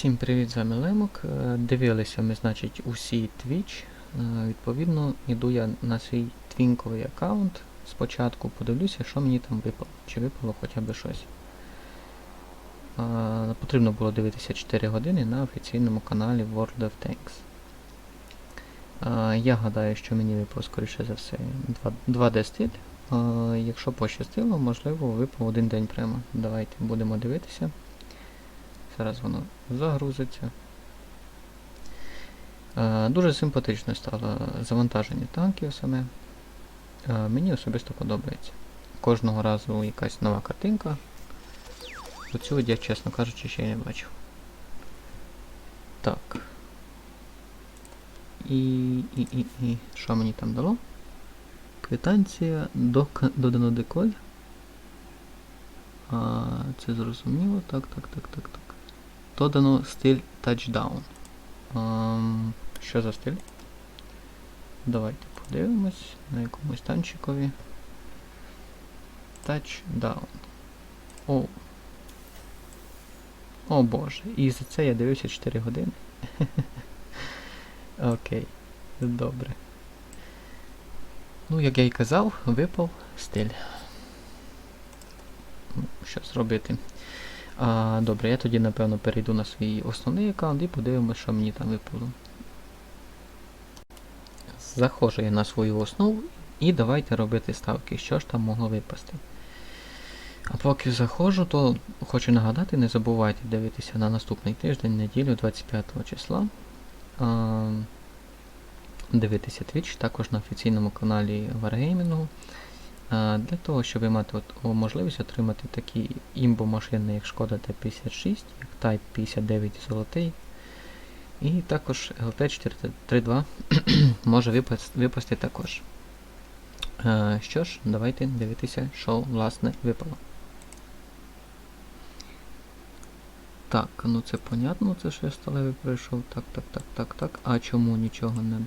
Всім привіт, з вами Лемок. Е, Дивилися ми, значить, усі Twitch. Е, Відповідно, йду я на свій твінковий аккаунт. Спочатку подивлюся, що мені там випало. Чи випало хоча б щось. Е, Потрібно було дивитися 4 години на офіційному каналі World of Tanks. Я гадаю, що мені випав, скоріше за все, 2D стиль. Е, Якщо пощастило, можливо, випав один день прямо. Давайте будемо дивитися. Зараз воно загрузиться. Е, Дуже симпатично стало завантаження танків саме. Е, Мені особисто подобається. Кожного разу якась нова картинка. Оцю я, чесно кажучи, ще не бачив. Так. І, і, і, і. Що мені там дало? Квитанція до, додано деколь. А, це зрозуміло. Так, так, так, так, так. Додано стиль touchdown. Ем, що за стиль? Давайте подивимось на якомусь танчикові. Touchdown. О. О боже. І за це я дивився 4 години. Окей. Добре. Ну, як я і казав, випав стиль. Ну, Що зробити? А, добре, я тоді, напевно, перейду на свій основний аккаунт і подивимося, що мені там випало. Заходжу я на свою основу і давайте робити ставки, що ж там могло випасти. А поки заходжу, то хочу нагадати, не забувайте дивитися на наступний тиждень, неділю, 25 числа. А, дивитися Twitch, також на офіційному каналі Wargaming. Для того, щоб мати от, можливість отримати такі імбо-машини, як Шкода Т-56, як Type 59 золотий. І також LT432 може випас- випасти також. Що ж, давайте дивитися, що власне випало. Так, ну це понятно, це що я сталевий пройшов. Так, так, так, так, так. А чому нічого не.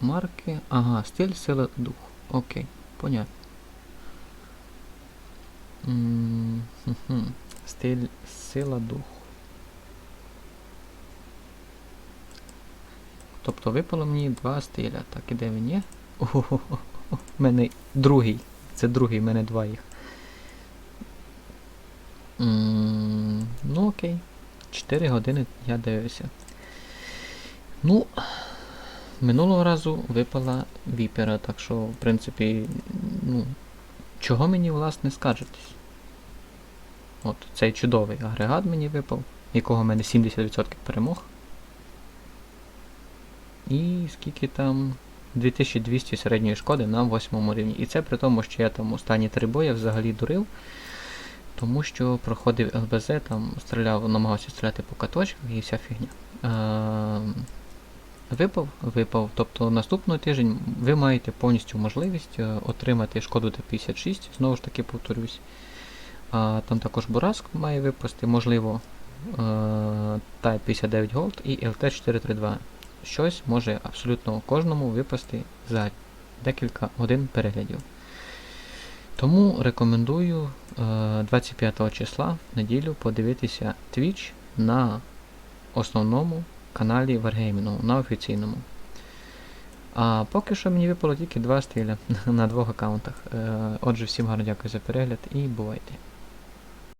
Марки. Ага, стиль, сила, дух. Окей. Понятно. Стиль сила дух. Тобто випало мені два стиля. Так, і де він є? Ого, в мене другий. Це другий, в мене два їх. Ну окей. 4 години я дивився. Ну, Минулого разу випала віпера, так що, в принципі, ну, чого мені, власне, скаржитись? От, цей чудовий агрегат мені випав, якого в мене 70% перемог. І скільки там 2200 середньої шкоди на 8 рівні. І це при тому, що я там останні три бої взагалі дурив, тому що проходив ЛБЗ, там стріляв, намагався стріляти по каточках і вся фігня. Ем, Випав, випав. Тобто наступний тиждень ви маєте повністю можливість е, отримати шкоду Т-56, знову ж таки повторюсь. А, там також Бураск має випасти, можливо, е, Type 59 Gold і LT432. Щось може абсолютно кожному випасти за декілька годин переглядів. Тому рекомендую е, 25 числа в неділю подивитися Twitch на основному каналі Варгеймінгу на офіційному. А поки що мені випало тільки два стріля на двох аккаунтах. Е, Отже, всім гарно дякую за перегляд і бувайте.